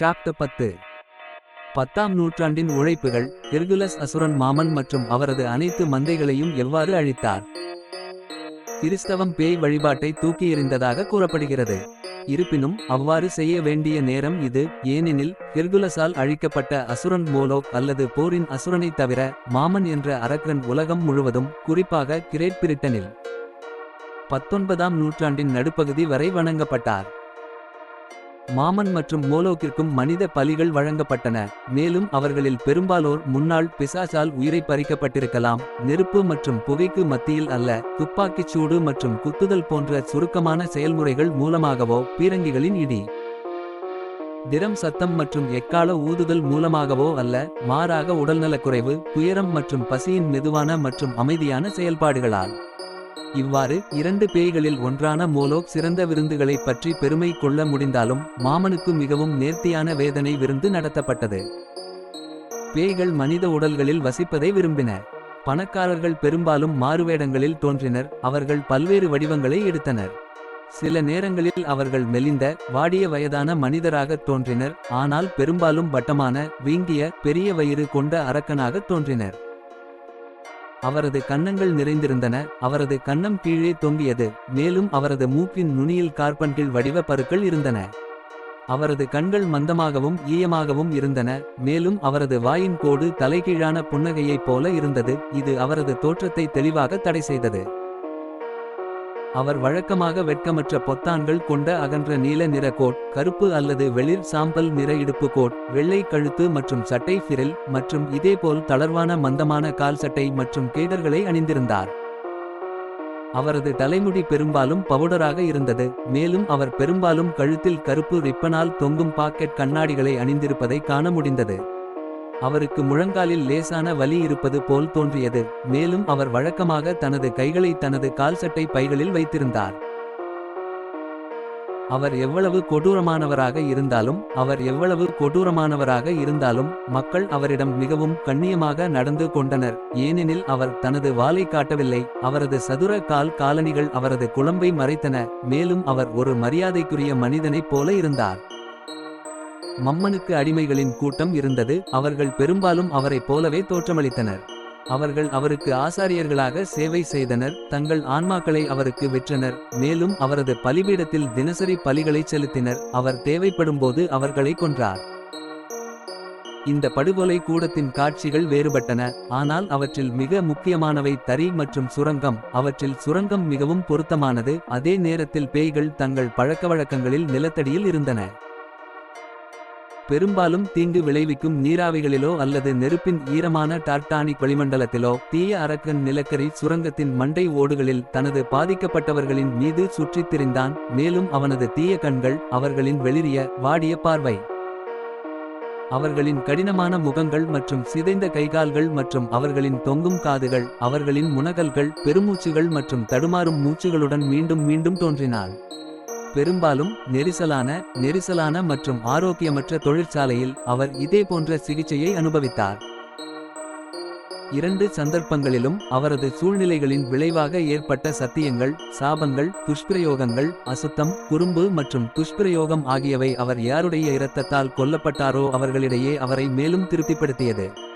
Chapter பத்து. பத்தாம் நூற்றாண்டின் உழைப்புகள் ஹெர்குலஸ் அசுரன் மாமன் மற்றும் அவரது அனைத்து மந்தைகளையும் எவ்வாறு அழித்தார்? கிறிஸ்தவம் பேய் வழிபாட்டை தூக்கி எறிந்ததாக கூறப்படுகிறது. இருப்பினும் அவ்வாறு செய்ய வேண்டிய நேரம் இது ஏனெனில் ஹெர்குலஸால் அழிக்கப்பட்ட அசுரன் மோலோக் அல்லது போரின் அசுரனைத் தவிர மாமன் என்ற அரக்கன் உலகம் முழுவதும் குறிப்பாக கிரேட் பிரிட்டனில். பத்தொன்பதாம் நூற்றாண்டின் நடுப்பகுதி வரை வணங்கப்பட்டார். மாமன் மற்றும் மோலோக்கிற்கும் மனித பலிகள் வழங்கப்பட்டன. மேலும் அவர்களில் பெரும்பாலோர் முன்னாள் பிசாசால் உயிரை பறிக்கப்பட்டிருக்கலாம். நெருப்பு மற்றும் புகைக்கு மத்தியில் அல்ல துப்பாக்கிச் சூடு மற்றும் குத்துதல் போன்ற சுருக்கமான செயல்முறைகள் மூலமாகவோ பீரங்கிகளின் இடி. திரம் சத்தம் மற்றும் எக்கால ஊதுதல் மூலமாகவோ அல்ல மாறாக உடல்நலக்குறைவு துயரம் மற்றும் பசியின் மெதுவான மற்றும் அமைதியான செயல்பாடுகளால். இவ்வாறு இரண்டு பேய்களில் ஒன்றான மோலோக் சிறந்த விருந்துகளை பற்றி பெருமை கொள்ள முடிந்தாலும் மாமனுக்கு மிகவும் நேர்த்தியான வேதனை விருந்து நடத்தப்பட்டது. பேய்கள் மனித உடல்களில் வசிப்பதை விரும்பின. பணக்காரர்கள் பெரும்பாலும் மாறுவேடங்களில் தோன்றினர் அவர்கள் பல்வேறு வடிவங்களை எடுத்தனர். சில நேரங்களில் அவர்கள் மெலிந்த வாடிய வயதான மனிதராகத் தோன்றினர் ஆனால் பெரும்பாலும் வட்டமான வீங்கிய பெரிய வயிறு கொண்ட அரக்கனாகத் தோன்றினர். அவரது கன்னங்கள் நிறைந்திருந்தன. அவரது கன்னம் கீழே தொங்கியது. மேலும் அவரது மூக்கின் நுனியில் கார்பன்டில் வடிவ பருக்கள் இருந்தன. அவரது கண்கள் மந்தமாகவும் ஈயமாகவும் இருந்தன. மேலும் அவரது வாயின் கோடு தலைகீழான புன்னகையைப் போல இருந்தது. இது அவரது தோற்றத்தை தெளிவாக தடை செய்தது. அவர் வழக்கமாக வெட்கமற்ற பொத்தான்கள் கொண்ட அகன்ற நீல நிற கோட் கருப்பு அல்லது வெளிர் சாம்பல் நிற இடுப்பு கோட் வெள்ளை கழுத்து மற்றும் சட்டை ஃபிரில் மற்றும் இதேபோல் தளர்வான மந்தமான கால் சட்டை மற்றும் கேடர்களை அணிந்திருந்தார். அவரது தலைமுடி பெரும்பாலும் பவுடராக இருந்தது மேலும் அவர் பெரும்பாலும் கழுத்தில் கருப்பு ரிப்பனால் தொங்கும் பாக்கெட் கண்ணாடிகளை அணிந்திருப்பதை காண முடிந்தது. அவருக்கு முழங்காலில் லேசான வலி இருப்பது போல் தோன்றியது. மேலும் அவர் வழக்கமாக தனது கைகளை தனது கால்சட்டை பைகளில் வைத்திருந்தார். அவர் எவ்வளவு கொடூரமானவராக இருந்தாலும் அவர் எவ்வளவு கொடூரமானவராக இருந்தாலும் மக்கள் அவரிடம் மிகவும் கண்ணியமாக நடந்து கொண்டனர். ஏனெனில் அவர் தனது வாலை காட்டவில்லை அவரது சதுர கால் காலணிகள் அவரது குழம்பை மறைத்தன மேலும் அவர் ஒரு மரியாதைக்குரிய மனிதனைப் போல இருந்தார். மம்மனுக்கு அடிமைகளின் கூட்டம் இருந்தது. அவர்கள் பெரும்பாலும் அவரைப் போலவே தோற்றமளித்தனர். அவர்கள் அவருக்கு ஆசாரியர்களாக சேவை செய்தனர். தங்கள் ஆன்மாக்களை அவருக்கு விற்றனர். மேலும் அவரது பலிபீடத்தில் தினசரி பலிகளைச் செலுத்தினர். அவர் தேவைப்படும்போது அவர்களை கொன்றார். இந்த படுகொலை கூடத்தின் காட்சிகள் வேறுபட்டன. ஆனால் அவற்றில் மிக முக்கியமானவை தறி மற்றும் சுரங்கம். அவற்றில் சுரங்கம் மிகவும் பொருத்தமானது. அதே நேரத்தில் பேய்கள் தங்கள் பழக்கவழக்கங்களில் நிலத்தடியில் இருந்தன. பெரும்பாலும் தீங்கு விளைவிக்கும் நீராவிகளிலோ அல்லது நெருப்பின் ஈரமான டார்டானிக் வளிமண்டலத்திலோ தீய அரக்கன் நிலக்கரி சுரங்கத்தின் மண்டை ஓடுகளில் தனது பாதிக்கப்பட்டவர்களின் மீது சுற்றித் திரிந்தான் மேலும் அவனது தீய கண்கள் அவர்களின் வெளிரிய வாடிய பார்வை. அவர்களின் கடினமான முகங்கள் மற்றும் சிதைந்த கைகால்கள் மற்றும் அவர்களின் தொங்கும் காதுகள் அவர்களின் முனகல்கள் பெருமூச்சுகள் மற்றும் தடுமாறும் மூச்சுகளுடன் மீண்டும் மீண்டும் தோன்றினாள். பெரும்பாலும் நெரிசலான நெரிசலான மற்றும் ஆரோக்கியமற்ற தொழிற்சாலையில் அவர் இதே போன்ற சிகிச்சையை அனுபவித்தார். இரண்டு சந்தர்ப்பங்களிலும் அவரது சூழ்நிலைகளின் விளைவாக ஏற்பட்ட சத்தியங்கள் சாபங்கள் துஷ்பிரயோகங்கள் அசுத்தம் குறும்பு மற்றும் துஷ்பிரயோகம் ஆகியவை அவர் யாருடைய இரத்தத்தால் கொல்லப்பட்டாரோ அவர்களிடையே அவரை மேலும் திருப்திப்படுத்தியது.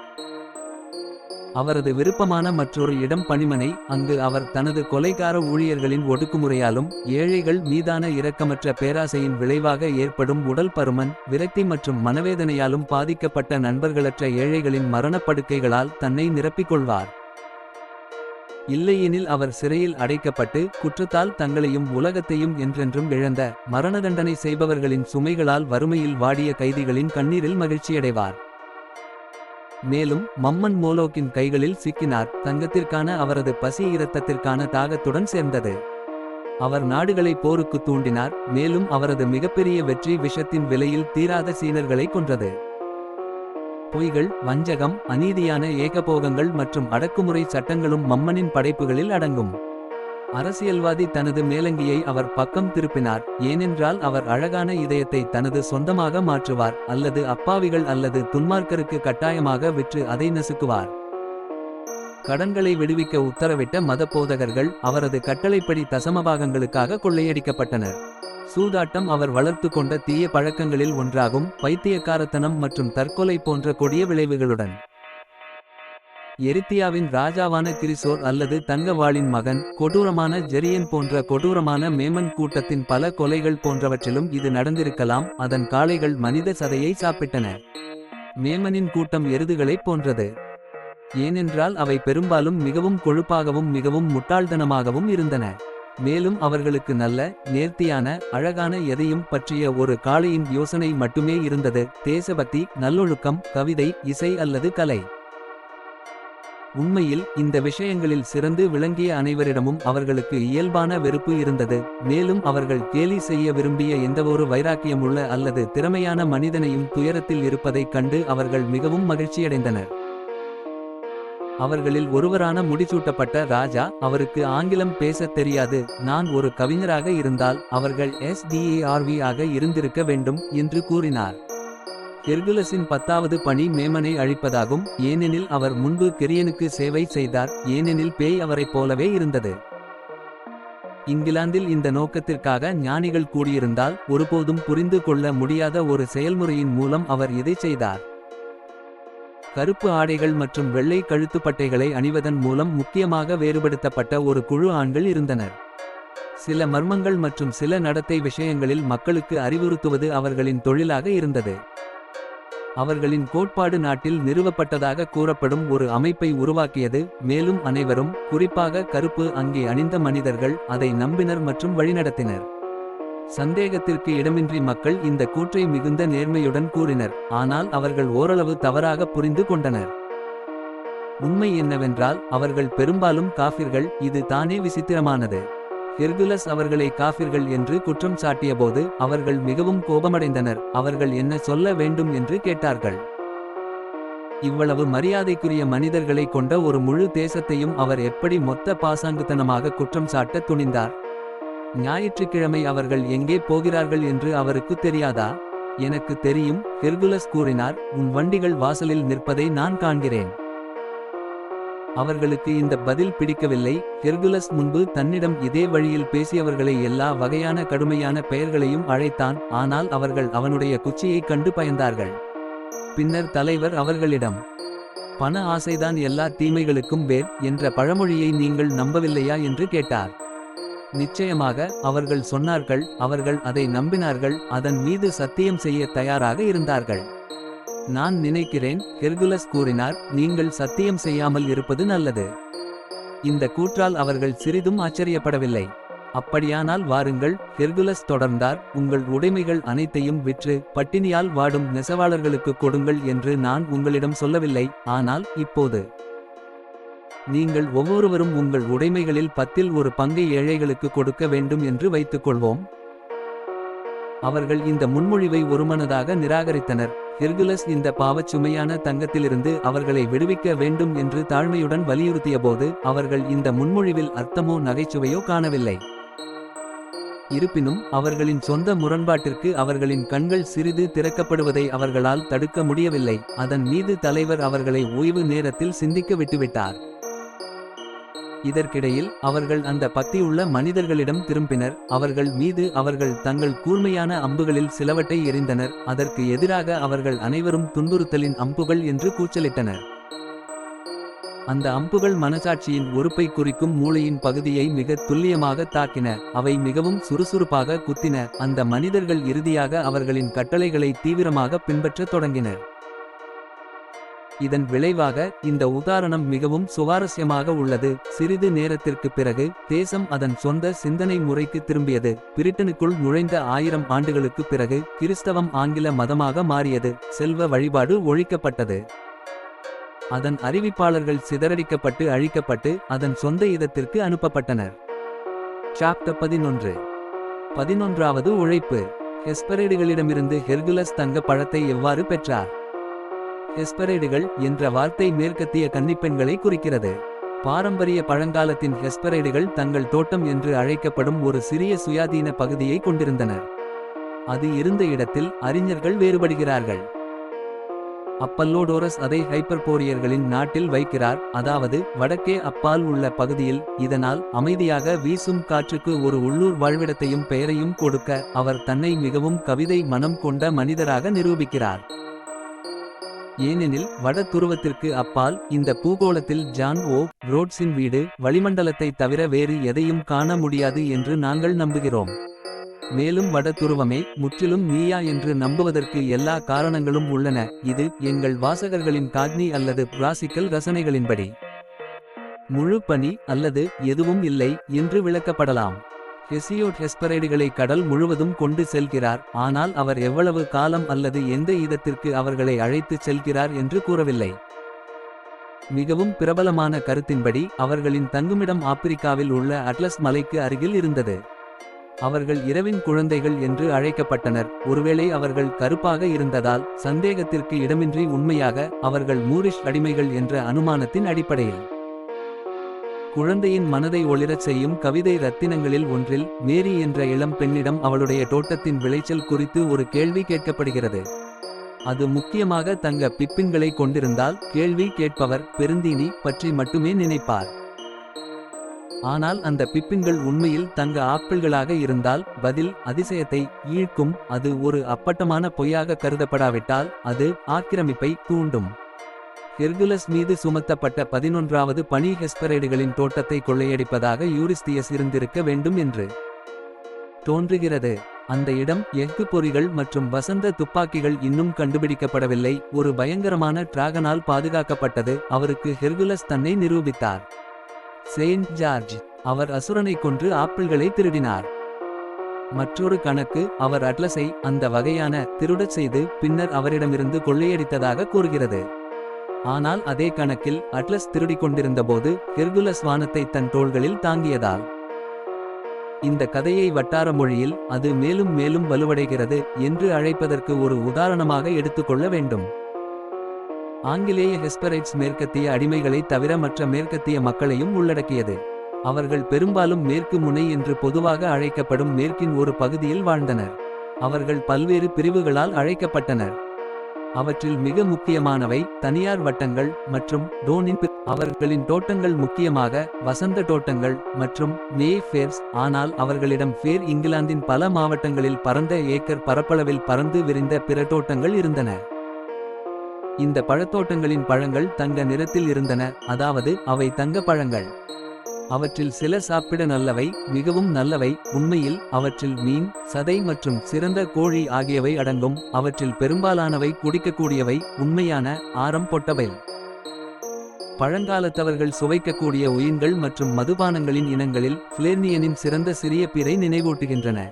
அவரது விருப்பமான மற்றொரு இடம் பணிமனை அங்கு அவர் தனது கொலைகார ஊழியர்களின் ஒடுக்குமுறையாலும் ஏழைகள் மீதான இரக்கமற்ற பேராசையின் விளைவாக ஏற்படும் உடல் பருமன் விரக்தி மற்றும் மனவேதனையாலும் பாதிக்கப்பட்ட நண்பர்களற்ற ஏழைகளின் மரணப்படுக்கைகளால் தன்னை நிரப்பிக் கொள்வார் இல்லையெனில் அவர் சிறையில் அடைக்கப்பட்டு குற்றத்தால் தங்களையும் உலகத்தையும் என்றென்றும் இழந்த மரண தண்டனை செய்பவர்களின் சுமைகளால் வறுமையில் வாடிய கைதிகளின் கண்ணீரில் மகிழ்ச்சியடைவார். மேலும் மம்மன் மோலோக்கின் கைகளில் சிக்கினார். தங்கத்திற்கான அவரது பசி இரத்தத்திற்கான தாகத்துடன் சேர்ந்தது. அவர் நாடுகளை போருக்கு தூண்டினார். மேலும் அவரது மிகப்பெரிய வெற்றி விஷத்தின் விலையில் தீராத சீனர்களை கொன்றது. பொய்கள் வஞ்சகம் அநீதியான ஏகபோகங்கள் மற்றும் அடக்குமுறை சட்டங்களும் மம்மனின் படைப்புகளில் அடங்கும். அரசியல்வாதி தனது மேலங்கியை அவர் பக்கம் திருப்பினார். ஏனென்றால் அவர் அழகான இதயத்தை தனது சொந்தமாக மாற்றுவார் அல்லது அப்பாவிகள் அல்லது துன்மார்க்கருக்கு கட்டாயமாக விற்று அதை நசுக்குவார். கடன்களை விடுவிக்க உத்தரவிட்ட மத போதகர்கள் அவரது கட்டளைப்படி தசமபாகங்களுக்காக கொள்ளையடிக்கப்பட்டனர். சூதாட்டம் அவர் வளர்த்து கொண்ட தீய பழக்கங்களில் ஒன்றாகும் பைத்தியக்காரத்தனம் மற்றும் தற்கொலை போன்ற கொடிய விளைவுகளுடன். எரித்தியாவின் ராஜாவான கிரிசோர் அல்லது தங்கவாளின் மகன் கொடூரமான ஜெரியன் போன்ற கொடூரமான மேமன் கூட்டத்தின் பல கொலைகள் போன்றவற்றிலும் இது நடந்திருக்கலாம். அதன் காளைகள் மனித சதையை சாப்பிட்டன. மேமனின் கூட்டம் எருதுகளைப் போன்றது. ஏனென்றால் அவை பெரும்பாலும் மிகவும் கொழுப்பாகவும் மிகவும் முட்டாள்தனமாகவும் இருந்தன. மேலும் அவர்களுக்கு நல்ல நேர்த்தியான அழகான எதையும் பற்றிய ஒரு காளையின் யோசனை மட்டுமே இருந்தது. தேசபக்தி நல்லொழுக்கம் கவிதை இசை அல்லது கலை. உண்மையில் இந்த விஷயங்களில் சிறந்து விளங்கிய அனைவரிடமும் அவர்களுக்கு இயல்பான வெறுப்பு இருந்தது. மேலும் அவர்கள் கேலி செய்ய விரும்பிய எந்தவொரு வைராக்கியமுள்ள அல்லது திறமையான மனிதனையும் துயரத்தில் இருப்பதைக் கண்டு அவர்கள் மிகவும் மகிழ்ச்சியடைந்தனர். அவர்களில் ஒருவரான முடிசூட்டப்பட்ட ராஜா அவருக்கு ஆங்கிலம் பேசத் தெரியாது. நான் ஒரு கவிஞராக இருந்தால் அவர்கள் எஸ்டிஏஆர்வி ஆக இருந்திருக்க வேண்டும் என்று கூறினார். கெர்குலஸின் பத்தாவது பணி மேமனை அழிப்பதாகும். ஏனெனில் அவர் முன்பு கெரியனுக்கு சேவை செய்தார். ஏனெனில் பேய் அவரைப் போலவே இருந்தது. இங்கிலாந்தில் இந்த நோக்கத்திற்காக ஞானிகள் கூடியிருந்தால் ஒருபோதும் புரிந்து கொள்ள முடியாத ஒரு செயல்முறையின் மூலம் அவர் இதை செய்தார். கருப்பு ஆடைகள் மற்றும் வெள்ளை கழுத்துப்பட்டைகளை அணிவதன் மூலம் முக்கியமாக வேறுபடுத்தப்பட்ட ஒரு குழு ஆண்கள் இருந்தனர். சில மர்மங்கள் மற்றும் சில நடத்தை விஷயங்களில் மக்களுக்கு அறிவுறுத்துவது அவர்களின் தொழிலாக இருந்தது. அவர்களின் கோட்பாடு நாட்டில் நிறுவப்பட்டதாக கூறப்படும் ஒரு அமைப்பை உருவாக்கியது மேலும் அனைவரும் குறிப்பாக கருப்பு அங்கே அணிந்த மனிதர்கள் அதை நம்பினர் மற்றும் வழிநடத்தினர். சந்தேகத்திற்கு இடமின்றி மக்கள் இந்த கூற்றை மிகுந்த நேர்மையுடன் கூறினர் ஆனால் அவர்கள் ஓரளவு தவறாக புரிந்து கொண்டனர். உண்மை என்னவென்றால் அவர்கள் பெரும்பாலும் காஃபிர்கள் இது தானே விசித்திரமானது. ஹெர்குலஸ் அவர்களை காஃபிர்கள் என்று குற்றம் சாட்டியபோது அவர்கள் மிகவும் கோபமடைந்தனர். அவர்கள் என்ன சொல்ல வேண்டும் என்று கேட்டார்கள். இவ்வளவு மரியாதைக்குரிய மனிதர்களை கொண்ட ஒரு முழு தேசத்தையும் அவர் எப்படி மொத்த பாசாங்குத்தனமாக குற்றம் சாட்ட துணிந்தார்? ஞாயிற்றுக்கிழமை அவர்கள் எங்கே போகிறார்கள் என்று அவருக்கு தெரியாதா? எனக்கு தெரியும் ஹெர்குலஸ் கூறினார் உன் வண்டிகள் வாசலில் நிற்பதை நான் காண்கிறேன். அவர்களுக்கு இந்த பதில் பிடிக்கவில்லை. ஹெர்குலஸ் முன்பு தன்னிடம் இதே வழியில் பேசியவர்களை எல்லா வகையான கடுமையான பெயர்களையும் அழைத்தான். ஆனால் அவர்கள் அவனுடைய குச்சியைக் கண்டு பயந்தார்கள். பின்னர் தலைவர் அவர்களிடம் பண ஆசைதான் எல்லா தீமைகளுக்கும் வேர் என்ற பழமொழியை நீங்கள் நம்பவில்லையா என்று கேட்டார். நிச்சயமாக அவர்கள் சொன்னார்கள் அவர்கள் அதை நம்பினார்கள் அதன் மீது சத்தியம் செய்ய தயாராக இருந்தார்கள். நான் நினைக்கிறேன் ஹெர்குலஸ் கூறினார் நீங்கள் சத்தியம் செய்யாமல் இருப்பது நல்லது. இந்த கூற்றால் அவர்கள் சிறிதும் ஆச்சரியப்படவில்லை. அப்படியானால் வாருங்கள் ஹெர்குலஸ் தொடர்ந்தார் உங்கள் உடைமைகள் அனைத்தையும் விற்று பட்டினியால் வாடும் நெசவாளர்களுக்கு கொடுங்கள் என்று நான் உங்களிடம் சொல்லவில்லை. ஆனால் இப்போது நீங்கள் ஒவ்வொருவரும் உங்கள் உடைமைகளில் பத்தில் ஒரு பங்கை ஏழைகளுக்கு கொடுக்க வேண்டும் என்று வைத்துக்கொள்வோம். அவர்கள் இந்த முன்மொழிவை ஒருமனதாக நிராகரித்தனர். ஹெர்குலஸ் இந்த பாவச் சுமையான தங்கத்திலிருந்து அவர்களை விடுவிக்க வேண்டும் என்று தாழ்மையுடன் வலியுறுத்தியபோது அவர்கள் இந்த முன்மொழிவில் அர்த்தமோ நகைச்சுவையோ காணவில்லை. இருப்பினும் அவர்களின் சொந்த முரண்பாட்டிற்கு அவர்களின் கண்கள் சிறிது திறக்கப்படுவதை அவர்களால் தடுக்க முடியவில்லை. அதன் மீது தலைவர் அவர்களை ஓய்வு நேரத்தில் சிந்திக்க விட்டுவிட்டார். இதற்கிடையில் அவர்கள் அந்த பக்தியுள்ள மனிதர்களிடம் திரும்பினர். அவர்கள் மீது அவர்கள் தங்கள் கூர்மையான அம்புகளில் சிலவற்றை எறிந்தனர். அதற்கு எதிராக அவர்கள் அனைவரும் துன்புறுத்தலின் அம்புகள் என்று கூச்சலிட்டனர். அந்த அம்புகள் மனசாட்சியின் உறுப்பை குறிக்கும் மூளையின் பகுதியை மிக துல்லியமாக தாக்கின. அவை மிகவும் சுறுசுறுப்பாக குத்தின. அந்த மனிதர்கள் இறுதியாக அவர்களின் கட்டளைகளை தீவிரமாக பின்பற்றத் தொடங்கினர். இதன் விளைவாக இந்த உதாரணம் மிகவும் சுவாரஸ்யமாக உள்ளது. சிறிது நேரத்திற்கு பிறகு தேசம் அதன் சொந்த சிந்தனை முறைக்கு திரும்பியது. பிரிட்டனுக்குள் நுழைந்த ஆயிரம் ஆண்டுகளுக்கு பிறகு கிறிஸ்தவம் ஆங்கில மதமாக மாறியது. செல்வ வழிபாடு ஒழிக்கப்பட்டது. அதன் அறிவிப்பாளர்கள் சிதறடிக்கப்பட்டு அழிக்கப்பட்டு அதன் சொந்த இதத்திற்கு அனுப்பப்பட்டனர். சாப்டர் பதினொன்று. பதினொன்றாவது உழைப்பு. ஹெஸ்பரேடுகளிடமிருந்து ஹெர்குலஸ் தங்க பழத்தை எவ்வாறு பெற்றார்? ஹெஸ்பரைடுகள் என்ற வார்த்தை மேற்கத்திய கன்னிப்பெண்களை குறிக்கிறது. பாரம்பரிய பழங்காலத்தின் ஹெஸ்பரைடுகள் தங்கள் தோட்டம் என்று அழைக்கப்படும் ஒரு சிறிய சுயாதீன பகுதியை கொண்டிருந்தனர். அது இருந்த இடத்தில் அறிஞர்கள் வேறுபடுகிறார்கள். அப்பல்லோடோரஸ் அதை ஹைப்பர்போரியர்களின் நாட்டில் வைக்கிறார். அதாவது வடக்கே அப்பால் உள்ள பகுதியில் இதனால் அமைதியாக வீசும் காற்றுக்கு ஒரு உள்ளூர் வாழ்விடத்தையும் பெயரையும் கொடுக்க அவர் தன்னை மிகவும் கவிதை மனம் கொண்ட மனிதராக நிரூபிக்கிறார். ஏனெனில் வட துருவத்திற்கு அப்பால் இந்த பூகோளத்தில் ஜான் ஓ ரோட்ஸின் வீடு வளிமண்டலத்தை தவிர வேறு எதையும் காண முடியாது என்று நாங்கள் நம்புகிறோம். மேலும் வட துருவமே முற்றிலும் நீயா என்று நம்புவதற்கு எல்லா காரணங்களும் உள்ளன. இது எங்கள் வாசகர்களின் காக்னி அல்லது கிளாசிக்கல் ரசனைகளின்படி. முழு பணி அல்லது எதுவும் இல்லை என்று விளக்கப்படலாம். ஹெசியோட் ஹெஸ்பரைடுகளை கடல் முழுவதும் கொண்டு செல்கிறார். ஆனால் அவர் எவ்வளவு காலம் அல்லது எந்த இதத்திற்கு அவர்களை அழைத்துச் செல்கிறார் என்று கூறவில்லை. மிகவும் பிரபலமான கருத்தின்படி அவர்களின் தங்குமிடம் ஆப்பிரிக்காவில் உள்ள அட்லஸ் மலைக்கு அருகில் இருந்தது. அவர்கள் இரவின் குழந்தைகள் என்று அழைக்கப்பட்டனர். ஒருவேளை அவர்கள் கருப்பாக இருந்ததால் சந்தேகத்திற்கு இடமின்றி உண்மையாக அவர்கள் மூரிஷ் அடிமைகள் என்ற அனுமானத்தின் அடிப்படையில். குழந்தையின் மனதை ஒளிரச் செய்யும் கவிதை ரத்தினங்களில் ஒன்றில் மேரி என்ற இளம் பெண்ணிடம் அவளுடைய தோட்டத்தின் விளைச்சல் குறித்து ஒரு கேள்வி கேட்கப்படுகிறது. அது முக்கியமாக தங்க பிப்பின்களை கொண்டிருந்தால் கேள்வி கேட்பவர் பெருந்தீனி பற்றி மட்டுமே நினைப்பார். ஆனால் அந்த பிப்பின்கள் உண்மையில் தங்க ஆப்பிள்களாக இருந்தால் பதில் அதிசயத்தை ஈழ்க்கும் அது ஒரு அப்பட்டமான பொய்யாக கருதப்படாவிட்டால் அது ஆக்கிரமிப்பை தூண்டும். ஹெர்குலஸ் மீது சுமத்தப்பட்ட பதினொன்றாவது பனி ஹெஸ்பரைடுகளின் தோட்டத்தை கொள்ளையடிப்பதாக யூரிஸ்தியஸ் இருந்திருக்க வேண்டும் என்று தோன்றுகிறது. அந்த இடம் எஃகு பொறிகள் மற்றும் வசந்த துப்பாக்கிகள் இன்னும் கண்டுபிடிக்கப்படவில்லை. ஒரு பயங்கரமான டிராகனால் பாதுகாக்கப்பட்டது. அவருக்கு ஹெர்குலஸ் தன்னை நிரூபித்தார். செயின்ட் ஜார்ஜ் அவர் அசுரனை கொன்று ஆப்பிள்களை திருடினார். மற்றொரு கணக்கு அவர் அட்லஸை அந்த வகையான திருடச் செய்து பின்னர் அவரிடமிருந்து கொள்ளையடித்ததாக கூறுகிறது. ஆனால் அதே கணக்கில் அட்லஸ் திருடிக் கொண்டிருந்தபோது ஹெர்குலஸ் வானத்தை தன் தோள்களில் தாங்கியதால். இந்த கதையை வட்டார மொழியில் அது மேலும் மேலும் வலுவடைகிறது என்று அழைப்பதற்கு ஒரு உதாரணமாக எடுத்துக்கொள்ள வேண்டும். ஆங்கிலேய ஹெஸ்பரைட்ஸ் மேற்கத்திய அடிமைகளை தவிர மற்ற மேற்கத்திய மக்களையும் உள்ளடக்கியது. அவர்கள் பெரும்பாலும் மேற்கு முனை என்று பொதுவாக அழைக்கப்படும் மேற்கின் ஒரு பகுதியில் வாழ்ந்தனர். அவர்கள் பல்வேறு பிரிவுகளால் அழைக்கப்பட்டனர். அவற்றில் மிக முக்கியமானவை தனியார் வட்டங்கள் மற்றும் டோனின் அவர்களின் தோட்டங்கள் முக்கியமாக வசந்த தோட்டங்கள் மற்றும் மே ஃபேர்ஸ். ஆனால் அவர்களிடம் ஃபேர் இங்கிலாந்தின் பல மாவட்டங்களில் பரந்த ஏக்கர் பரப்பளவில் பறந்து விரிந்த பிற தோட்டங்கள் இருந்தன. இந்த பழத்தோட்டங்களின் பழங்கள் தங்க நிறத்தில் இருந்தன அதாவது அவை தங்க பழங்கள். அவற்றில் சில சாப்பிட நல்லவை மிகவும் நல்லவை உண்மையில் அவற்றில் மீன் சதை மற்றும் சிறந்த கோழி ஆகியவை அடங்கும் அவற்றில் பெரும்பாலானவை குடிக்கக்கூடியவை உண்மையான ஆரம் பொட்டவை. பழங்காலத்தவர்கள் சுவைக்கக்கூடிய உயிர்கள் மற்றும் மதுபானங்களின் இனங்களில் பிளேர்னியனின் சிறந்த சிறிய பிறை நினைவூட்டுகின்றன.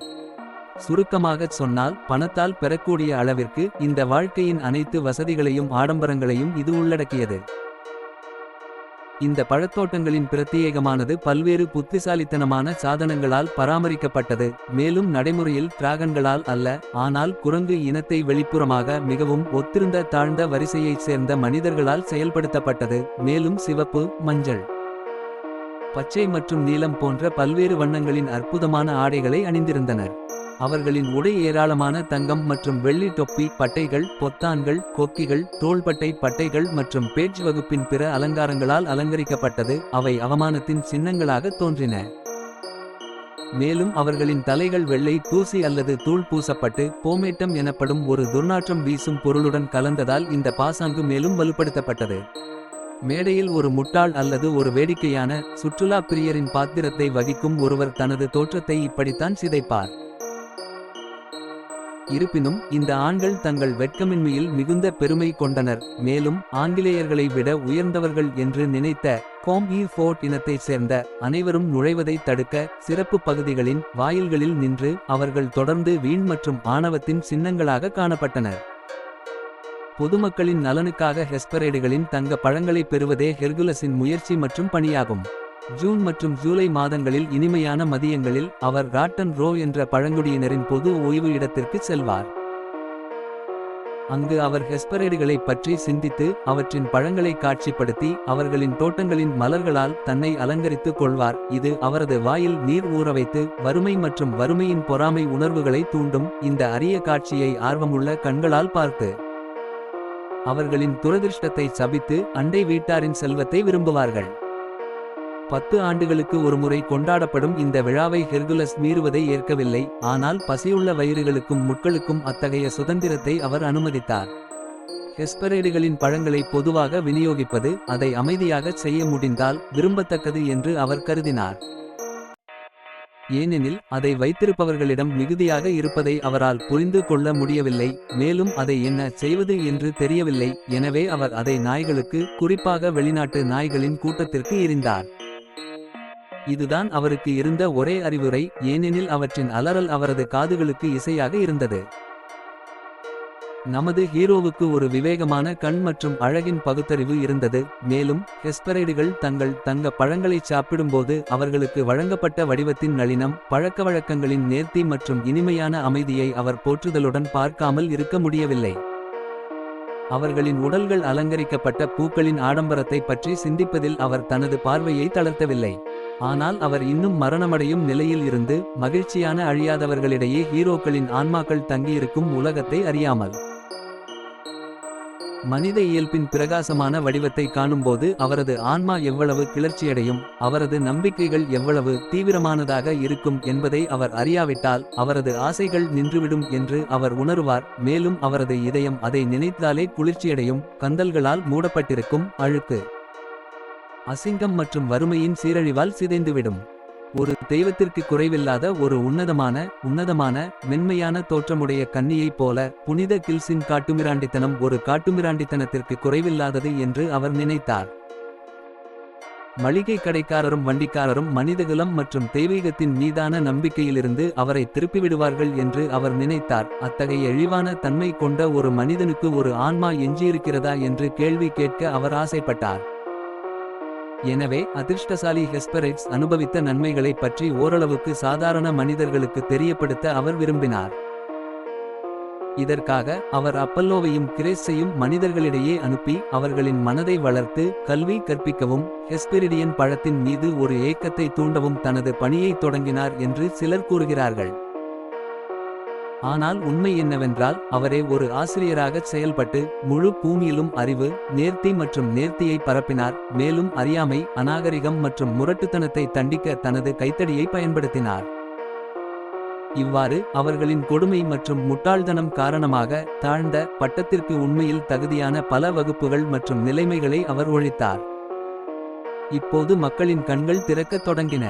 சுருக்கமாகச் சொன்னால் பணத்தால் பெறக்கூடிய அளவிற்கு இந்த வாழ்க்கையின் அனைத்து வசதிகளையும் ஆடம்பரங்களையும் இது உள்ளடக்கியது. இந்த பழத்தோட்டங்களின் பிரத்யேகமானது பல்வேறு புத்திசாலித்தனமான சாதனங்களால் பராமரிக்கப்பட்டது மேலும் நடைமுறையில் டிராகன்களால் அல்ல ஆனால் குரங்கு இனத்தை வெளிப்புறமாக மிகவும் ஒத்திருந்த தாழ்ந்த வரிசையைச் சேர்ந்த மனிதர்களால் செயல்படுத்தப்பட்டது மேலும் சிவப்பு மஞ்சள் பச்சை மற்றும் நீலம் போன்ற பல்வேறு வண்ணங்களின் அற்புதமான ஆடைகளை அணிந்திருந்தனர். அவர்களின் உடை ஏராளமான தங்கம் மற்றும் வெள்ளி தொப்பி பட்டைகள் பொத்தான்கள் கொக்கிகள் தோள்பட்டை பட்டைகள் மற்றும் பேச்சு வகுப்பின் பிற அலங்காரங்களால் அலங்கரிக்கப்பட்டது. அவை அவமானத்தின் சின்னங்களாக தோன்றின. மேலும் அவர்களின் தலைகள் வெள்ளை தூசி அல்லது தூள் பூசப்பட்டு போமேட்டம் எனப்படும் ஒரு துர்நாற்றம் வீசும் பொருளுடன் கலந்ததால் இந்த பாசாங்கு மேலும் வலுப்படுத்தப்பட்டது. மேடையில் ஒரு முட்டாள் அல்லது ஒரு வேடிக்கையான சுற்றுலா பிரியரின் பாத்திரத்தை வகிக்கும் ஒருவர் தனது தோற்றத்தை இப்படித்தான் சிதைப்பார். இருப்பினும் இந்த ஆண்கள் தங்கள் வெட்கமின்மையில் மிகுந்த பெருமை கொண்டனர். மேலும் ஆங்கிலேயர்களை விட உயர்ந்தவர்கள் என்று நினைத்த கோம் ஈ ஃபோர்ட் இனத்தைச் சேர்ந்த அனைவரும் நுழைவதை தடுக்க சிறப்பு பகுதிகளின் வாயில்களில் நின்று அவர்கள் தொடர்ந்து வீண் மற்றும் ஆணவத்தின் சின்னங்களாக காணப்பட்டனர். பொதுமக்களின் நலனுக்காக ஹெஸ்பரேடுகளின் தங்க பழங்களை பெறுவதே ஹெர்குலஸின் முயற்சி மற்றும் பணியாகும். ஜூன் மற்றும் ஜூலை மாதங்களில் இனிமையான மதியங்களில் அவர் ராட்டன் ரோ என்ற பழங்குடியினரின் பொது ஓய்வு இடத்திற்கு செல்வார். அங்கு அவர் ஹெஸ்பரேடுகளை பற்றி சிந்தித்து அவற்றின் பழங்களை காட்சிப்படுத்தி அவர்களின் தோட்டங்களின் மலர்களால் தன்னை அலங்கரித்துக் கொள்வார். இது அவரது வாயில் நீர் ஊற வைத்து வறுமை மற்றும் வறுமையின் பொறாமை உணர்வுகளை தூண்டும் இந்த அரிய காட்சியை ஆர்வமுள்ள கண்களால் பார்த்து. அவர்களின் துரதிர்ஷ்டத்தை சபித்து அண்டை வீட்டாரின் செல்வத்தை விரும்புவார்கள். பத்து ஆண்டுகளுக்கு ஒருமுறை கொண்டாடப்படும் இந்த விழாவை ஹெர்குலஸ் மீறுவதை ஏற்கவில்லை. ஆனால் பசியுள்ள வயிறுகளுக்கும் முட்களுக்கும் அத்தகைய சுதந்திரத்தை அவர் அனுமதித்தார். ஹெஸ்பரேடுகளின் பழங்களை பொதுவாக விநியோகிப்பது அதை அமைதியாகச் செய்ய முடிந்தால் விரும்பத்தக்கது என்று அவர் கருதினார். ஏனெனில் அதை வைத்திருப்பவர்களிடம் மிகுதியாக இருப்பதை அவரால் புரிந்து கொள்ள முடியவில்லை மேலும் அதை என்ன செய்வது என்று தெரியவில்லை. எனவே அவர் அதை நாய்களுக்கு குறிப்பாக வெளிநாட்டு நாய்களின் கூட்டத்திற்கு எரிந்தார் இதுதான் அவருக்கு இருந்த ஒரே அறிவுரை ஏனெனில் அவற்றின் அலறல் அவரது காதுகளுக்கு இசையாக இருந்தது. நமது ஹீரோவுக்கு ஒரு விவேகமான கண் மற்றும் அழகின் பகுத்தறிவு இருந்தது மேலும் ஹெஸ்பரைடுகள் தங்கள் தங்க பழங்களை சாப்பிடும்போது அவர்களுக்கு வழங்கப்பட்ட வடிவத்தின் நளினம் பழக்கவழக்கங்களின் நேர்த்தி மற்றும் இனிமையான அமைதியை அவர் போற்றுதலுடன் பார்க்காமல் இருக்க முடியவில்லை. அவர்களின் உடல்கள் அலங்கரிக்கப்பட்ட பூக்களின் ஆடம்பரத்தை பற்றி சிந்திப்பதில் அவர் தனது பார்வையை தளர்த்தவில்லை. ஆனால் அவர் இன்னும் மரணமடையும் நிலையில் இருந்து மகிழ்ச்சியான அழியாதவர்களிடையே ஹீரோக்களின் ஆன்மாக்கள் தங்கியிருக்கும் உலகத்தை அறியாமல். மனித இயல்பின் பிரகாசமான வடிவத்தை காணும்போது அவரது ஆன்மா எவ்வளவு கிளர்ச்சியடையும் அவரது நம்பிக்கைகள் எவ்வளவு தீவிரமானதாக இருக்கும் என்பதை அவர் அறியாவிட்டால் அவரது ஆசைகள் நின்றுவிடும் என்று அவர் உணருவார் மேலும் அவரது இதயம் அதை நினைத்தாலே குளிர்ச்சியடையும் கந்தல்களால் மூடப்பட்டிருக்கும் அழுக்கு. அசிங்கம் மற்றும் வறுமையின் சீரழிவால் சிதைந்துவிடும். ஒரு தெய்வத்திற்கு குறைவில்லாத ஒரு உன்னதமான உன்னதமான மென்மையான தோற்றமுடைய கன்னியைப் போல புனித கில்ஸின் காட்டுமிராண்டித்தனம் ஒரு காட்டுமிராண்டித்தனத்திற்கு குறைவில்லாதது என்று அவர் நினைத்தார். மளிகை கடைக்காரரும் வண்டிக்காரரும் மனிதகுலம் மற்றும் தெய்வீகத்தின் மீதான நம்பிக்கையிலிருந்து அவரை திருப்பிவிடுவார்கள் என்று அவர் நினைத்தார். அத்தகைய இழிவான தன்மை கொண்ட ஒரு மனிதனுக்கு ஒரு ஆன்மா எஞ்சியிருக்கிறதா என்று கேள்வி கேட்க அவர் ஆசைப்பட்டார். எனவே அதிர்ஷ்டசாலி ஹெஸ்பரைட்ஸ் அனுபவித்த நன்மைகளைப் பற்றி ஓரளவுக்கு சாதாரண மனிதர்களுக்கு தெரியப்படுத்த அவர் விரும்பினார். இதற்காக அவர் அப்பல்லோவையும் கிரேஸையும் மனிதர்களிடையே அனுப்பி அவர்களின் மனதை வளர்த்து கல்வி கற்பிக்கவும் ஹெஸ்பெரிடியன் பழத்தின் மீது ஒரு ஏக்கத்தை தூண்டவும் தனது பணியை தொடங்கினார் என்று சிலர் கூறுகிறார்கள். ஆனால் உண்மை என்னவென்றால் அவரே ஒரு ஆசிரியராகச் செயல்பட்டு முழு பூமியிலும் அறிவு நேர்த்தி மற்றும் நேர்த்தியை பரப்பினார். மேலும் அறியாமை அநாகரிகம் மற்றும் முரட்டுத்தனத்தை தண்டிக்க தனது கைத்தடியை பயன்படுத்தினார். இவ்வாறு அவர்களின் கொடுமை மற்றும் முட்டாள்தனம் காரணமாக தாழ்ந்த பட்டத்திற்கு உண்மையில் தகுதியான பல வகுப்புகள் மற்றும் நிலைமைகளை அவர் ஒழித்தார். இப்போது மக்களின் கண்கள் திறக்கத் தொடங்கின.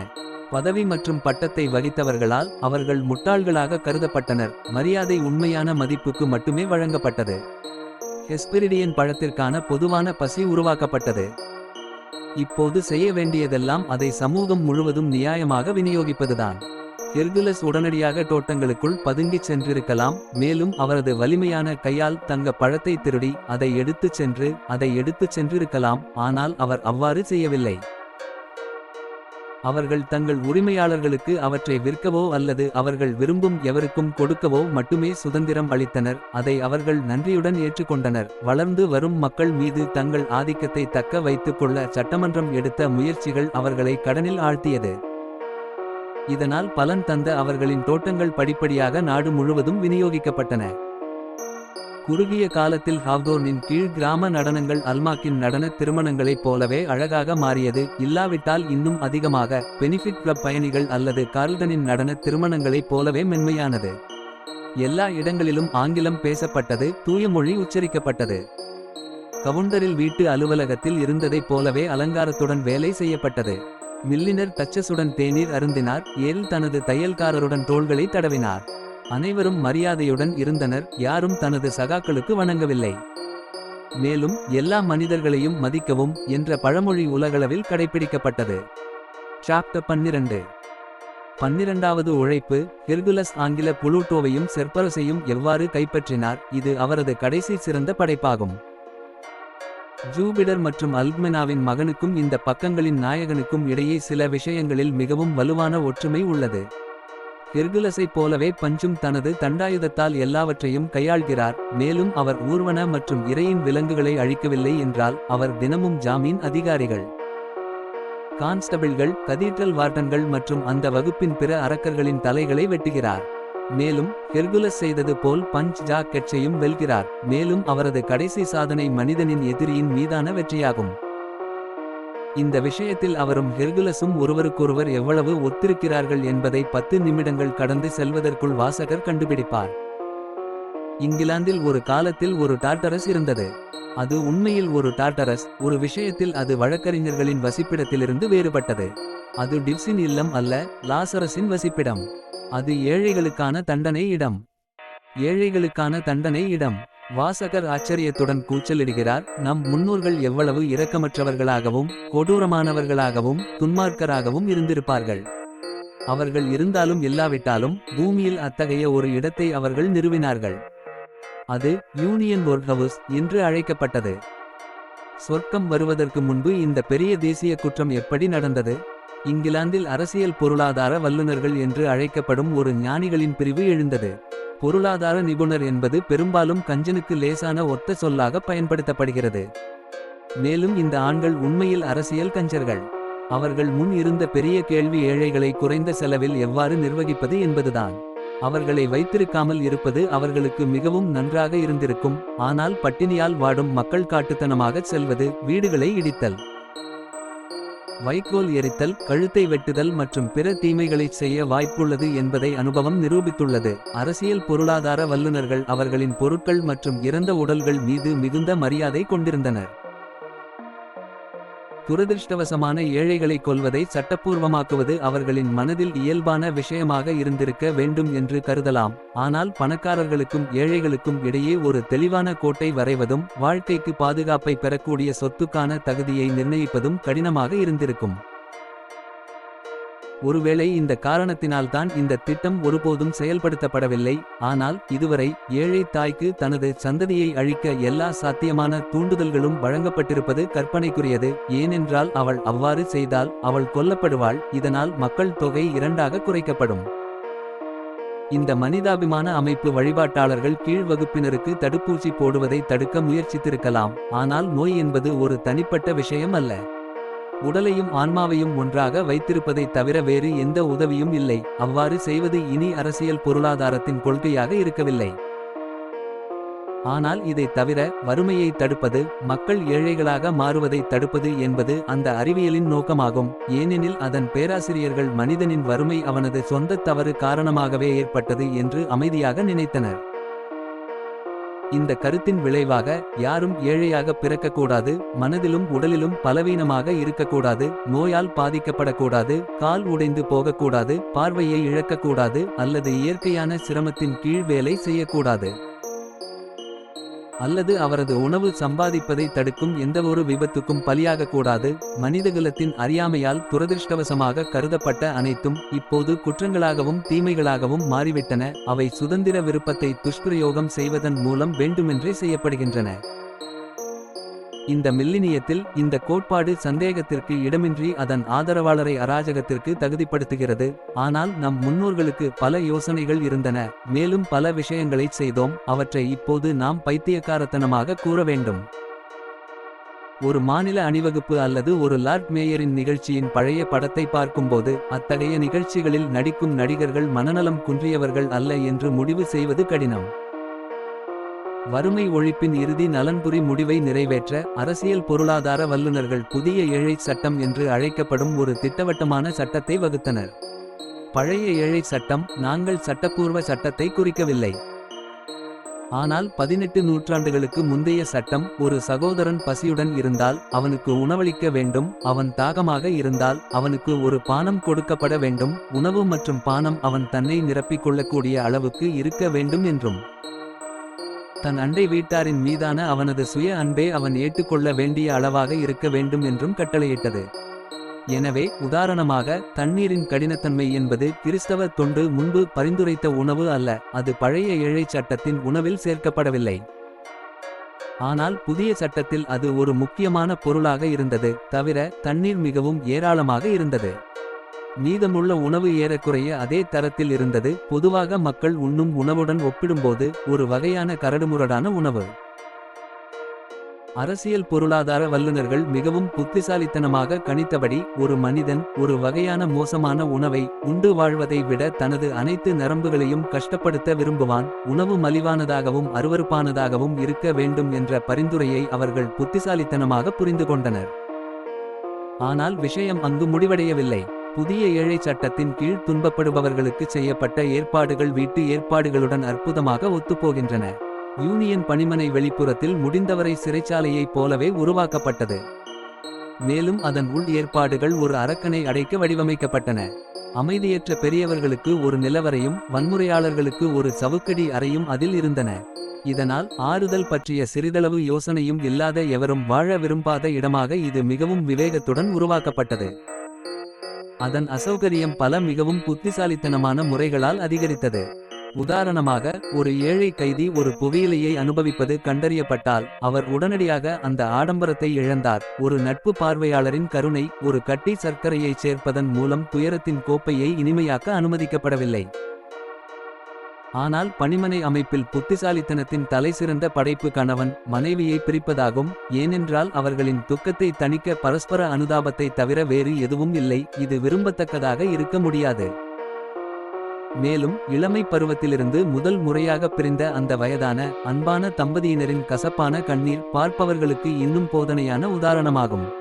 பதவி மற்றும் பட்டத்தை வகித்தவர்களால் அவர்கள் முட்டாள்களாக கருதப்பட்டனர். மரியாதை உண்மையான மதிப்புக்கு மட்டுமே வழங்கப்பட்டது. ஹெஸ்பிரிடியன் பழத்திற்கான பொதுவான பசி உருவாக்கப்பட்டது. இப்போது செய்ய வேண்டியதெல்லாம் அதை சமூகம் முழுவதும் நியாயமாக விநியோகிப்பதுதான். ஹெர்குலஸ் உடனடியாக தோட்டங்களுக்குள் பதுங்கிச் சென்றிருக்கலாம் மேலும் அவரது வலிமையான கையால் தங்க பழத்தை திருடி அதை எடுத்துச் சென்று அதை எடுத்துச் சென்றிருக்கலாம் ஆனால் அவர் அவ்வாறு செய்யவில்லை. அவர்கள் தங்கள் உரிமையாளர்களுக்கு அவற்றை விற்கவோ அல்லது அவர்கள் விரும்பும் எவருக்கும் கொடுக்கவோ மட்டுமே சுதந்திரம் அளித்தனர். அதை அவர்கள் நன்றியுடன் ஏற்றுக்கொண்டனர். வளர்ந்து வரும் மக்கள் மீது தங்கள் ஆதிக்கத்தை தக்க வைத்துக் கொள்ள சட்டமன்றம் எடுத்த முயற்சிகள் அவர்களை கடனில் ஆழ்த்தியது. இதனால் பலன் தந்த அவர்களின் தோட்டங்கள் படிப்படியாக நாடு முழுவதும் விநியோகிக்கப்பட்டன. குறுகிய காலத்தில் ஹாவ்தோர்னின் கீழ் கிராம நடனங்கள் அல்மாக்கின் நடன திருமணங்களைப் போலவே அழகாக மாறியது. இல்லாவிட்டால் இன்னும் அதிகமாக பெனிஃபிட் கிளப் பயணிகள் அல்லது கார்ல்டனின் நடன திருமணங்களைப் போலவே மென்மையானது. எல்லா இடங்களிலும் ஆங்கிலம் பேசப்பட்டது தூய மொழி உச்சரிக்கப்பட்டது. கவுண்டரில் வீட்டு அலுவலகத்தில் இருந்ததைப் போலவே அலங்காரத்துடன் வேலை செய்யப்பட்டது. மில்லினர் டச்சஸுடன் தேநீர் அருந்தினார் ஏல் தனது தையல்காரருடன் தோள்களை தடவினார். அனைவரும் மரியாதையுடன் இருந்தனர். யாரும் தனது சகாக்களுக்கு வணங்கவில்லை. மேலும் எல்லா மனிதர்களையும் மதிக்கவும் என்ற பழமொழி உலகளவில் கடைபிடிக்கப்பட்டது. சாப்டர் பன்னிரண்டு. பன்னிரண்டாவது உழைப்பு ஹெர்குலஸ் ஆங்கில புளூட்டோவையும் செர்பரஸையும் எவ்வாறு கைப்பற்றினார் இது அவரது கடைசி சிறந்த படைப்பாகும். ஜூபிடர் மற்றும் அல்க்மெனாவின் மகனுக்கும் இந்த பக்கங்களின் நாயகனுக்கும் இடையே சில விஷயங்களில் மிகவும் வலுவான ஒற்றுமை உள்ளது. ஹெர்குலஸைப் போலவே பஞ்சும் தனது தண்டாயுதத்தால் எல்லாவற்றையும் கையாள்கிறார். மேலும் அவர் ஊர்வன மற்றும் இறையின் விலங்குகளை அழிக்கவில்லை என்றால் அவர் தினமும் ஜாமீன் அதிகாரிகள் கான்ஸ்டபிள்கள் கதீட்ரல் வார்டன்கள் மற்றும் அந்த வகுப்பின் பிற அரக்கர்களின் தலைகளை வெட்டுகிறார். மேலும் ஹெர்குலஸ் செய்தது போல் பஞ்ச் ஜாக்கெட்ஸையும் வெல்கிறார். மேலும் அவரது கடைசி சாதனை மனிதனின் எதிரியின் மீதான வெற்றியாகும். இந்த விஷயத்தில் அவரும் ஹெர்குலஸும் ஒருவருக்கொருவர் எவ்வளவு ஒத்திருக்கிறார்கள் என்பதை பத்து நிமிடங்கள் கடந்து செல்வதற்குள் வாசகர் கண்டுபிடிப்பார். இங்கிலாந்தில் ஒரு காலத்தில் ஒரு டார்டரஸ் இருந்தது. அது உண்மையில் ஒரு டார்டரஸ் ஒரு விஷயத்தில் அது வழக்கறிஞர்களின் வசிப்பிடத்திலிருந்து வேறுபட்டது. அது டிவ்ஸின் இல்லம் அல்ல லாசரஸின் வசிப்பிடம். அது ஏழைகளுக்கான தண்டனை இடம். ஏழைகளுக்கான தண்டனை இடம். வாசகர் ஆச்சரியத்துடன் கூச்சலிடுகிறார். நம் முன்னோர்கள் எவ்வளவு இரக்கமற்றவர்களாகவும் கொடூரமானவர்களாகவும் துன்மார்க்கராகவும் இருந்திருப்பார்கள். அவர்கள் இருந்தாலும் இல்லாவிட்டாலும் பூமியில் அத்தகைய ஒரு இடத்தை அவர்கள் நிறுவினார்கள். அது யூனியன் ஒர்க் ஹவுஸ் என்று அழைக்கப்பட்டது. சொர்க்கம் வருவதற்கு முன்பு இந்த பெரிய தேசிய குற்றம் எப்படி நடந்தது? இங்கிலாந்தில் அரசியல் பொருளாதார வல்லுநர்கள் என்று அழைக்கப்படும் ஒரு ஞானிகளின் பிரிவு எழுந்தது. பொருளாதார நிபுணர் என்பது பெரும்பாலும் கஞ்சனுக்கு லேசான ஒத்த சொல்லாக பயன்படுத்தப்படுகிறது. மேலும் இந்த ஆண்கள் உண்மையில் அரசியல் கஞ்சர்கள். அவர்கள் முன் இருந்த பெரிய கேள்வி ஏழைகளை குறைந்த செலவில் எவ்வாறு நிர்வகிப்பது என்பதுதான். அவர்களை வைத்திருக்காமல் இருப்பது அவர்களுக்கு மிகவும் நன்றாக இருந்திருக்கும் ஆனால் பட்டினியால் வாடும் மக்கள் காட்டுத்தனமாகச் செல்வது வீடுகளை இடித்தல். வைக்கோல் எரித்தல் கழுத்தை வெட்டுதல் மற்றும் பிற தீமைகளைச் செய்ய வாய்ப்புள்ளது என்பதை அனுபவம் நிரூபித்துள்ளது. அரசியல் பொருளாதார வல்லுநர்கள் அவர்களின் பொருட்கள் மற்றும் இறந்த உடல்கள் மீது மிகுந்த மரியாதை கொண்டிருந்தனர். துரதிருஷ்டவசமான ஏழைகளை கொல்வதை சட்டப்பூர்வமாக்குவது அவர்களின் மனதில் இயல்பான விஷயமாக இருந்திருக்க வேண்டும் என்று கருதலாம். ஆனால் பணக்காரர்களுக்கும் ஏழைகளுக்கும் இடையே ஒரு தெளிவான கோட்டை வரைவதும் வாழ்க்கைக்கு பாதுகாப்பை பெறக்கூடிய சொத்துக்கான தகுதியை நிர்ணயிப்பதும் கடினமாக இருந்திருக்கும். ஒருவேளை இந்த காரணத்தினால்தான் இந்த திட்டம் ஒருபோதும் செயல்படுத்தப்படவில்லை. ஆனால் இதுவரை ஏழை தாய்க்கு தனது சந்ததியை அழிக்க எல்லா சாத்தியமான தூண்டுதல்களும் வழங்கப்பட்டிருப்பது கற்பனைக்குரியது. ஏனென்றால் அவள் அவ்வாறு செய்தால் அவள் கொல்லப்படுவாள். இதனால் மக்கள் தொகை இரண்டாக குறைக்கப்படும். இந்த மனிதாபிமான அமைப்பு வழிபாட்டாளர்கள் கீழ் வகுப்பினருக்கு தடுப்பூசி போடுவதை தடுக்க முயற்சித்திருக்கலாம். ஆனால் நோய் என்பது ஒரு தனிப்பட்ட விஷயம் அல்ல உடலையும் ஆன்மாவையும் ஒன்றாக வைத்திருப்பதைத் தவிர வேறு எந்த உதவியும் இல்லை. அவ்வாறு செய்வது இனி அரசியல் பொருளாதாரத்தின் கொள்கையாக இருக்கவில்லை. ஆனால் இதைத் தவிர வறுமையை தடுப்பது மக்கள் ஏழைகளாக மாறுவதை தடுப்பது என்பது அந்த அறிவியலின் நோக்கமாகும். ஏனெனில் அதன் பேராசிரியர்கள் மனிதனின் வறுமை அவனது சொந்த தவறு காரணமாகவே ஏற்பட்டது என்று அமைதியாக நினைத்தனர். இந்த கருத்தின் விளைவாக யாரும் ஏழையாக பிறக்கக்கூடாது மனதிலும் உடலிலும் பலவீனமாக இருக்கக்கூடாது நோயால் பாதிக்கப்படக்கூடாது கால் உடைந்து போகக்கூடாது பார்வையை இழக்கக்கூடாது அல்லது இயற்கையான சிரமத்தின் கீழ் வேலை செய்யக்கூடாது. அல்லது அவரது உணவு சம்பாதிப்பதை தடுக்கும் எந்தவொரு விபத்துக்கும் பலியாகக்கூடாது மனிதகுலத்தின் அறியாமையால் துரதிருஷ்டவசமாக கருதப்பட்ட அனைத்தும் இப்போது குற்றங்களாகவும் தீமைகளாகவும் மாறிவிட்டன. அவை சுதந்திர விருப்பத்தை துஷ்பிரயோகம் செய்வதன் மூலம் வேண்டுமென்றே செய்யப்படுகின்றன. இந்த மில்லினியத்தில் இந்த கோட்பாடு சந்தேகத்திற்கு இடமின்றி அதன் ஆதரவாளரை அராஜகத்திற்கு தகுதிப்படுத்துகிறது. ஆனால் நம் முன்னோர்களுக்கு பல யோசனைகள் இருந்தன. மேலும் பல விஷயங்களைச் செய்தோம். அவற்றை இப்போது நாம் பைத்தியக்காரத்தனமாக கூற வேண்டும். ஒரு மாநில அணிவகுப்பு அல்லது ஒரு லார்ட் மேயரின் நிகழ்ச்சியின் பழைய படத்தை பார்க்கும்போது அத்தகைய நிகழ்ச்சிகளில் நடிக்கும் நடிகர்கள் மனநலம் குன்றியவர்கள் அல்ல என்று முடிவு செய்வது கடினம். வறுமை ஒழிப்பின் இறுதி நலன்புரி முடிவை நிறைவேற்ற அரசியல் பொருளாதார வல்லுநர்கள் புதிய ஏழை சட்டம் என்று அழைக்கப்படும் ஒரு திட்டவட்டமான சட்டத்தை வகுத்தனர். பழைய ஏழை சட்டம் நாங்கள் சட்டப்பூர்வ சட்டத்தை குறிக்கவில்லை. ஆனால் பதினெட்டு நூற்றாண்டுகளுக்கு முந்தைய சட்டம் ஒரு சகோதரன் பசியுடன் இருந்தால் அவனுக்கு உணவளிக்க வேண்டும் அவன் தாகமாக இருந்தால் அவனுக்கு ஒரு பானம் கொடுக்கப்பட வேண்டும் உணவு மற்றும் பானம் அவன் தன்னை நிரப்பிக் கொள்ளக்கூடிய அளவுக்கு இருக்க வேண்டும் என்றும். தன் அண்டை வீட்டாரின் மீதான அவனது சுய அன்பே அவன் ஏற்றுக்கொள்ள வேண்டிய அளவாக இருக்க வேண்டும் என்றும் கட்டளையிட்டது. எனவே உதாரணமாக தண்ணீரின் கடினத்தன்மை என்பது கிறிஸ்தவ தொண்டு முன்பு பரிந்துரைத்த உணவு அல்ல அது பழைய ஏழை சட்டத்தின் உணவில் சேர்க்கப்படவில்லை. ஆனால் புதிய சட்டத்தில் அது ஒரு முக்கியமான பொருளாக இருந்தது தவிர தண்ணீர் மிகவும் ஏராளமாக இருந்தது. மீதமுள்ள உணவு ஏறக்குறைய அதே தரத்தில் இருந்தது. பொதுவாக மக்கள் உண்ணும் உணவுடன் ஒப்பிடும்போது ஒரு வகையான கரடுமுரடான உணவு. அரசியல் பொருளாதார வல்லுநர்கள் மிகவும் புத்திசாலித்தனமாக கணித்தபடி ஒரு மனிதன் ஒரு வகையான மோசமான உணவை உண்டு வாழ்வதை விட தனது அனைத்து நரம்புகளையும் கஷ்டப்படுத்த விரும்புவான். உணவு மலிவானதாகவும் அருவருப்பானதாகவும் இருக்க வேண்டும் என்ற பரிந்துரையை அவர்கள் புத்திசாலித்தனமாக புரிந்து கொண்டனர். ஆனால் விஷயம் அங்கு முடிவடையவில்லை. புதிய ஏழை சட்டத்தின் கீழ் துன்பப்படுபவர்களுக்கு செய்யப்பட்ட ஏற்பாடுகள் வீட்டு ஏற்பாடுகளுடன் அற்புதமாக ஒத்துப்போகின்றன. யூனியன் பணிமனை வெளிப்புறத்தில் முடிந்தவரை சிறைச்சாலையைப் போலவே உருவாக்கப்பட்டது. மேலும் அதன் உள் ஏற்பாடுகள் ஒரு அரக்கனை அடைக்க வடிவமைக்கப்பட்டன. அமைதியற்ற பெரியவர்களுக்கு ஒரு நிலவரையும் வன்முறையாளர்களுக்கு ஒரு சவுக்கடி அறையும் அதில் இருந்தன. இதனால் ஆறுதல் பற்றிய சிறிதளவு யோசனையும் இல்லாத எவரும் வாழ விரும்பாத இடமாக இது மிகவும் விவேகத்துடன் உருவாக்கப்பட்டது. அதன் அசௌகரியம் பல மிகவும் புத்திசாலித்தனமான முறைகளால் அதிகரித்தது. உதாரணமாக ஒரு ஏழை கைதி ஒரு புவியிலையை அனுபவிப்பது கண்டறியப்பட்டால் அவர் உடனடியாக அந்த ஆடம்பரத்தை இழந்தார். ஒரு நட்பு பார்வையாளரின் கருணை ஒரு கட்டி சர்க்கரையைச் சேர்ப்பதன் மூலம் துயரத்தின் கோப்பையை இனிமையாக்க அனுமதிக்கப்படவில்லை. ஆனால் பணிமனை அமைப்பில் புத்திசாலித்தனத்தின் தலைசிறந்த படைப்பு கணவன் மனைவியை பிரிப்பதாகும் ஏனென்றால் அவர்களின் துக்கத்தை தணிக்க பரஸ்பர அனுதாபத்தை தவிர வேறு எதுவும் இல்லை இது விரும்பத்தக்கதாக இருக்க முடியாது. மேலும் இளமை பருவத்திலிருந்து முதல் முறையாக பிரிந்த அந்த வயதான அன்பான தம்பதியினரின் கசப்பான கண்ணீர் பார்ப்பவர்களுக்கு இன்னும் போதனையான உதாரணமாகும்.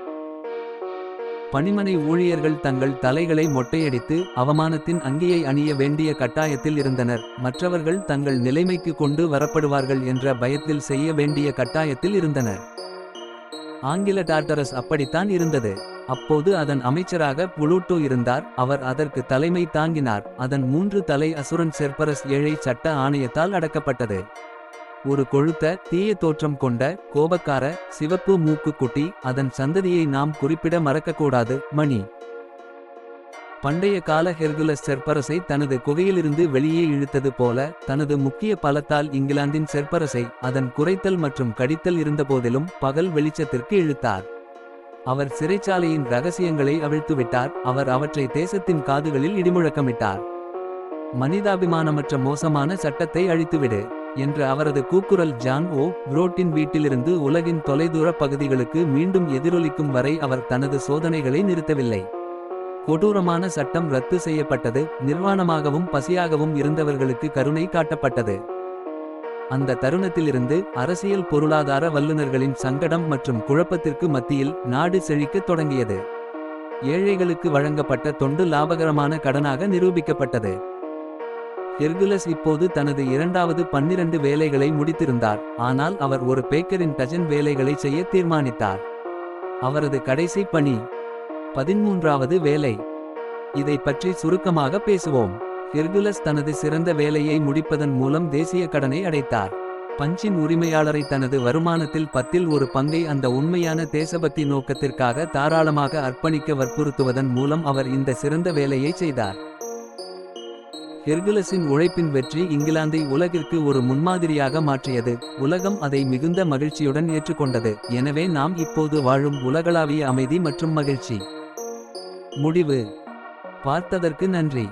பணிமனை ஊழியர்கள் தங்கள் தலைகளை மொட்டையடித்து அவமானத்தின் அங்கியை அணிய வேண்டிய கட்டாயத்தில் இருந்தனர். மற்றவர்கள் தங்கள் நிலைமைக்கு கொண்டு வரப்படுவார்கள் என்ற பயத்தில் செய்ய வேண்டிய கட்டாயத்தில் இருந்தனர். ஆங்கில டார்டரஸ் அப்படித்தான் இருந்தது. அப்போது அதன் அமைச்சராக புளூட்டோ இருந்தார். அவர் அதற்கு தலைமை தாங்கினார். அதன் மூன்று தலை அசுரன் செர்பரஸ் ஏழை சட்ட ஆணையத்தால் அடக்கப்பட்டது. ஒரு கொழுத்த தீய தோற்றம் கொண்ட கோபக்கார சிவப்பு மூக்கு குட்டி அதன் சந்ததியை நாம் குறிப்பிட மறக்கக்கூடாது மணி. பண்டைய கால ஹெர்குலஸ் செர்பரஸை தனது குகையிலிருந்து வெளியே இழுத்தது போல தனது முக்கிய பலத்தால் இங்கிலாந்தின் செற்பரசை அதன் குறைத்தல் மற்றும் கடித்தல் இருந்தபோதிலும் பகல் வெளிச்சத்திற்கு இழுத்தார். அவர் சிறைச்சாலையின் ரகசியங்களை அவிழ்த்துவிட்டார் அவர் அவற்றை தேசத்தின் காதுகளில் இடிமுழக்கமிட்டார். மனிதாபிமானமற்ற மோசமான சட்டத்தை அழித்துவிடு. என்ற அவரது கூக்குரல் ஜான் ஓ புரோட்டின் வீட்டிலிருந்து உலகின் தொலைதூர பகுதிகளுக்கு மீண்டும் எதிரொலிக்கும் வரை அவர் தனது சோதனைகளை நிறுத்தவில்லை. கொடூரமான சட்டம் ரத்து செய்யப்பட்டது நிர்வாணமாகவும் பசியாகவும் இருந்தவர்களுக்கு கருணை காட்டப்பட்டது. அந்த தருணத்திலிருந்து அரசியல் பொருளாதார வல்லுநர்களின் சங்கடம் மற்றும் குழப்பத்திற்கு மத்தியில் நாடு செழிக்கத் தொடங்கியது. ஏழைகளுக்கு வழங்கப்பட்ட தொண்டு லாபகரமான கடனாக நிரூபிக்கப்பட்டது. ஹெர்குலஸ் இப்போது தனது இரண்டாவது பன்னிரண்டு வேலைகளை முடித்திருந்தார். ஆனால் அவர் ஒரு பேக்கரின் டஜன் வேலைகளை செய்ய தீர்மானித்தார். அவரது கடைசி பணி பதிமூன்றாவது வேலை. இதை பற்றி சுருக்கமாக பேசுவோம். ஹெர்குலஸ் தனது சிறந்த வேலையை முடிப்பதன் மூலம் தேசிய கடனை அடைத்தார். பஞ்சின் உரிமையாளரை தனது வருமானத்தில் பத்தில் ஒரு பங்கை அந்த உண்மையான தேசபக்தி நோக்கத்திற்காக தாராளமாக அர்ப்பணிக்க வற்புறுத்துவதன் மூலம் அவர் இந்த சிறந்த வேலையை செய்தார். ஹெர்குலஸின் உழைப்பின் வெற்றி இங்கிலாந்தை உலகிற்கு ஒரு முன்மாதிரியாக மாற்றியது. உலகம் அதை மிகுந்த மகிழ்ச்சியுடன் ஏற்றுக்கொண்டது. எனவே நாம் இப்போது வாழும் உலகளாவிய அமைதி மற்றும் மகிழ்ச்சி. முடிவு. பார்த்ததற்கு நன்றி.